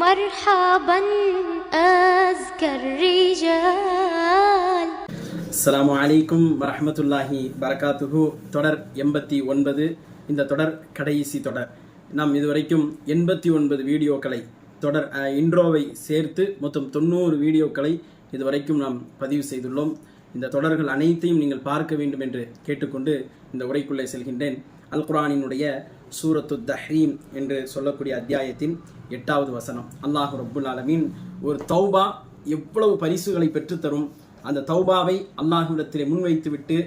مرحبا أزكى الرجال அஸ்ஸலாமு அலைக்கும் வரஹ்மத்துல்லாஹி பரகாத்துஹு தொடர் எண்பத்தி ஒன்பது இந்த தொடர் கடைசி தொடர் நாம் இதுவரைக்கும் எண்பத்தி ஒன்பது வீடியோக்களை தொடர் அஹ், இன்ட்ரோவை சேர்த்து மொத்தம் தொண்ணூறு வீடியோக்களை இதுவரைக்கும் நாம் பதிவு செய்துள்ளோம் இந்த தொடர்கள் அனைத்தையும் நீங்கள் பார்க்க வேண்டும் என்று கேட்டுக்கொண்டு இந்த உரைக்குள்ளே செல்கின்றேன் அல் குர்ஆனினுடைய சூரத்து தஹ்ரீம் என்று சொல்லக்கூடிய அத்தியாயத்தின் எட்டாவது வசனம். அல்லாஹ் ரப்புல் ஆலமீன் ஒரு தௌபா எவ்வளவு பரிசுகளை பெற்றுத்தரும். அந்த தௌபாவை அல்லாஹுவிடத்திலே முன்வைத்துவிட்டு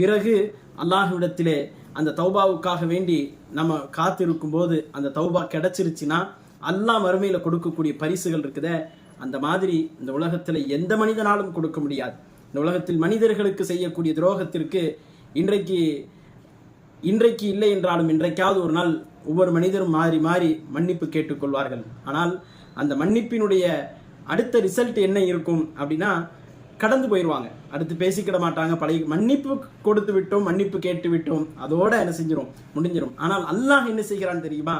பிறகு அல்லாஹுவிடத்திலே அந்த தௌபாவுக்காக வேண்டி நம்ம காத்திருக்கும் போது அந்த தௌபா கிடைச்சிருச்சுன்னா அல்லாஹ் மறுமையில் கொடுக்கக்கூடிய பரிசுகள் இருக்குதே. அந்த மாதிரி இந்த உலகத்தில் எந்த மனிதனாலும் கொடுக்க முடியாது. இந்த உலகத்தில் மனிதர்களுக்கு செய்யக்கூடிய துரோகத்திற்கு இன்றைக்கு இன்றைக்கு இல்லை என்றாலும் இன்றைக்காவது ஒரு நாள் ஒவ்வொரு மனிதரும் மாறி மாறி மன்னிப்பு கேட்டுக்கொள்வார்கள். ஆனால் அந்த மன்னிப்பினுடைய அடுத்த ரிசல்ட் என்ன இருக்கும் அப்படின்னா கடந்து போயிடுவாங்க அடுத்து பேசிக்கிட மாட்டாங்க பழைய மன்னிப்பு கொடுத்து விட்டோம் மன்னிப்பு கேட்டு விட்டோம் அதோட என்ன செஞ்சிடும் முடிஞ்சிடும் ஆனால் அல்லாஹ் என்ன செய்கிறான் தெரியுமா?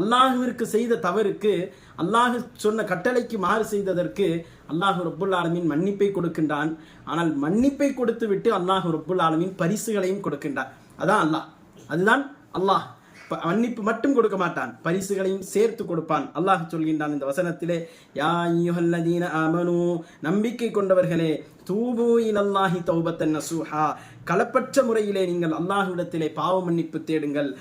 அல்லாஹுவிற்கு செய்த தவறுக்கு அல்லாஹு சொன்ன கட்டளைக்கு மாறு செய்ததற்கு அல்லாஹு ரப்புல் ஆலமின் மன்னிப்பை கொடுக்கின்றான். ஆனால் மன்னிப்பை கொடுத்து விட்டு அல்லாஹு ரப்புல் ஆலமின் பரிசுகளையும் கொடுக்கின்றான். அதான் அல்லாஹ். அதுதான் அல்லாஹ். ப- மன்னிப்பு மட்டும் கொடுக்க மாட்டான். பரிசுகளையும் சேர்த்து கொடுப்பான். அல்லாஹ் சொல்கின்றான் இந்த வசனத்திலே யா அய்யுஹல்லதீன ஆமனு நம்பிக்கை கொண்டவர்களே தூபு இலல்லாஹி தௌபத்தன் நசூஹா. களப்பற்ற முறையிலே நீங்கள் அல்லாஹ்விடத்திலே பாவ மன்னிப்பு தேடுங்கள்.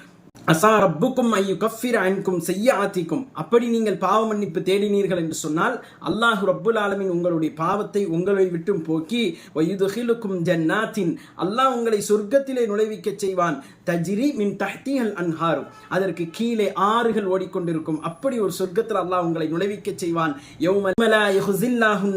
அசா ரப்புக்கும் ஐயு கஃபிர் அன்கும் செய்யாத்திக்கும். அப்படி நீங்கள் பாவ மன்னிப்பு தேடினீர்கள் என்று சொன்னால் அல்லாஹு ரப்புல் ஆலமின் உங்களுடைய பாவத்தை உங்களை விட்டும் போக்கி வயுதுகிலுக்கும் ஜன்னாத்தின். அல்லாஹ் உங்களை சொர்க்கத்திலே நுழைவிக்கச் செய்வான். தஜிரி மின் தஹ்திஹல் அன்ஹாரும் அதற்கு கீழே ஆறுகள் ஓடிக்கொண்டிருக்கும். அப்படி ஒரு சொர்க்கத்தில் அல்லாஹ் உங்களை நுழைவிக்கச் செய்வான். யௌம லா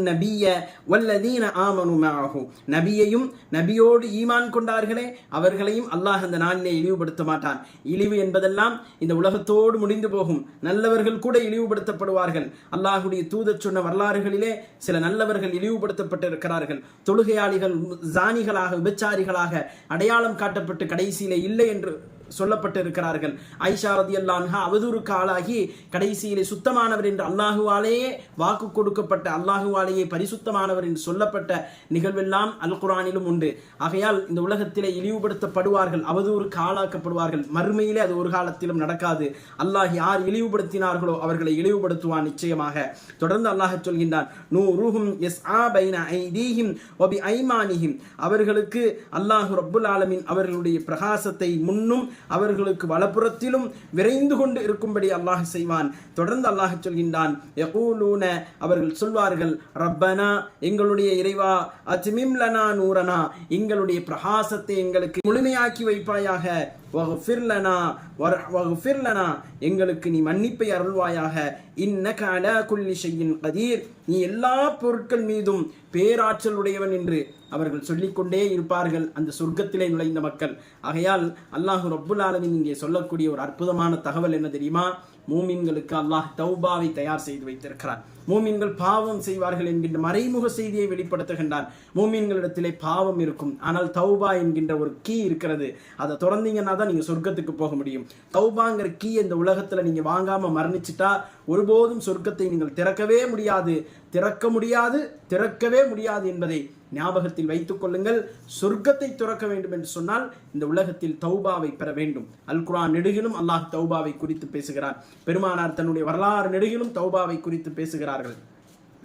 நபிய வல்லதீன ஆமனு மஅஹு. நபியையும் நபியோடு ஈமான் கொண்டார்களே அவர்களையும் அல்லாஹ் அந்த நாளிலே இழிவுபடுத்த மாட்டான். இழிவு என்பதெல்லாம் இந்த உலகத்தோடு முடிந்து போகும். நல்லவர்கள் கூட இழிவுபடுத்தப்படுவார்கள். அல்லாஹுடைய தூதர் சொன்ன வரலாறுகளிலே சில நல்லவர்கள் இழிவுபடுத்தப்பட்டு இருக்கிறார்கள் தொழுகையாளிகள் ஜானிகளாக விபச்சாரிகளாக அடையாளம் காட்டப்பட்டு கடைசியிலே இல்லை என்று சொல்லப்பட்டு இருக்கிறார்கள் ஐஷா ரதி அல்லான்ஹா அவதூறுக்கு ஆளாகி கடைசியிலே சுத்தமானவர் என்று அல்லாஹுவாலேயே வாக்கு கொடுக்கப்பட்ட அல்லாஹுவாலேயே பரிசுத்தமானவர் என்று சொல்லப்பட்ட நிகழ்வெல்லாம் அல் குரானிலும் உண்டு. ஆகையால் இந்த உலகத்திலே இழிவுபடுத்தப்படுவார்கள் அவதூறுக்கு ஆளாக்கப்படுவார்கள் மறுமையிலே அது ஒரு காலத்திலும் நடக்காது. அல்லாஹ் யார் இழிவுபடுத்தினார்களோ அவர்களை இழிவுபடுத்துவான் நிச்சயமாக. தொடர்ந்து அல்லாஹ் சொல்கின்றான் நூ ரூஹும் எஸ் ஆ பைன ஐதீஹிம் ஒபி ஐமானிஹிம். அவர்களுக்கு அல்லாஹ் ரப்புல் ஆலமின் அவர்களுடைய பிரகாசத்தை முன்னும் அவர்களுக்கு வலப்புறத்திலும் விரைந்து கொண்டு இருக்கும்படி அல்லாஹ் செய்வான். தொடர்ந்து அல்லாஹ் சொல்கின்றான் யகூலூன அவர்கள் சொல்வார்கள் ரப்பனா எங்களுடைய இறைவா அச்சிமிம்லனா நூரனா எங்களுடைய பிரகாசத்தை எங்களுக்கு முழுமையாக்கி வைப்பாயாக. வகுஃபிர்லனா வர்- வஃபிர் எங்களுக்கு நீ மன்னிப்பை அருள்வாயாக. இன்னக அலா குல்லி ஷையின் கதீர். நீ எல்லா பொருட்கள் மீதும் பேராற்றல் உடையவன் என்று அவர்கள் சொல்லிக்கொண்டே இருப்பார்கள். அந்த சொர்க்கத்திலே நுழைந்த மக்கள். ஆகையால் அல்லாஹ் ரப்புல் இங்கே சொல்லக்கூடிய ஒரு அற்புதமான தகவல் என்ன தெரியுமா? மூமின்களுக்கு அல்லாஹ் தௌபாவை தயார் செய்து வைத்திருக்கிறார். மூமின்கள் பாவம் செய்வார்கள் என்கின்ற மறைமுக செய்தியை வெளிப்படுத்துகின்றான். மூமின்களிடத்திலே பாவம் இருக்கும். ஆனால் தௌபா என்கின்ற ஒரு கீ இருக்கிறது. அதை திறந்தீங்கன்னா தான் நீங்க சொர்க்கத்துக்கு போக முடியும். தௌபாங்கிற கீ இந்த உலகத்துல நீங்க வாங்காம மரணிச்சிட்டா ஒருபோதும் சொர்க்கத்தை நீங்கள் திறக்கவே முடியாது. திறக்க முடியாது திறக்கவே முடியாது என்பதை ஞாபகத்தில் வைத்துக் கொள்ளுங்கள். சொர்க்கத்தை துறக்க வேண்டும் என்று சொன்னால் இந்த உலகத்தில் தௌபாவை பெற வேண்டும். அல் குரான் நெடுகிலும் அல்லாஹ் தௌபாவை குறித்து பேசுகிறார் பெருமானார் தன்னுடைய வரலாறு நெடுகிலும் தௌபாவை குறித்து பேசுகிறார்கள்.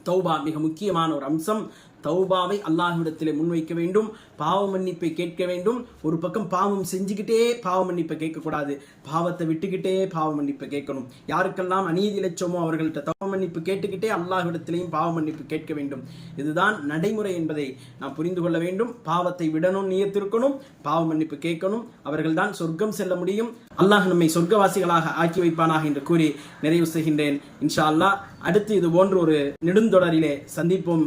தௌபா மிக முக்கியமான ஒரு அம்சம். தௌபாவை அல்லாஹ்விடத்திலே முன்வைக்க வேண்டும். பாவ மன்னிப்பை கேட்க வேண்டும். ஒரு பக்கம் பாவம் செஞ்சுக்கிட்டே பாவ மன்னிப்பை கேட்கக்கூடாது. பாவத்தை விட்டுக்கிட்டே பாவ மன்னிப்பை கேட்கணும். யாருக்கெல்லாம் அநீதி இலட்சமோ அவர்கள்ட்ட தவ மன்னிப்பு கேட்டுக்கிட்டே அல்லாஹ்விடத்திலையும் பாவ மன்னிப்பு கேட்க வேண்டும். இதுதான் நடைமுறை என்பதை நாம் புரிந்து கொள்ள வேண்டும். பாவத்தை விடணும் நியத்திருக்கணும். பாவ மன்னிப்பு கேட்கணும். அவர்கள்தான் சொர்க்கம் செல்ல முடியும். அல்லாஹ் நம்மை சொர்க்கவாசிகளாக ஆக்கி வைப்பானாக என்று கூறி நிறைவு செய்கின்றேன். இன்ஷா அல்லாஹ் அடுத்து இது போன்ற ஒரு நெடுந்தொடரிலே சந்திப்போம்.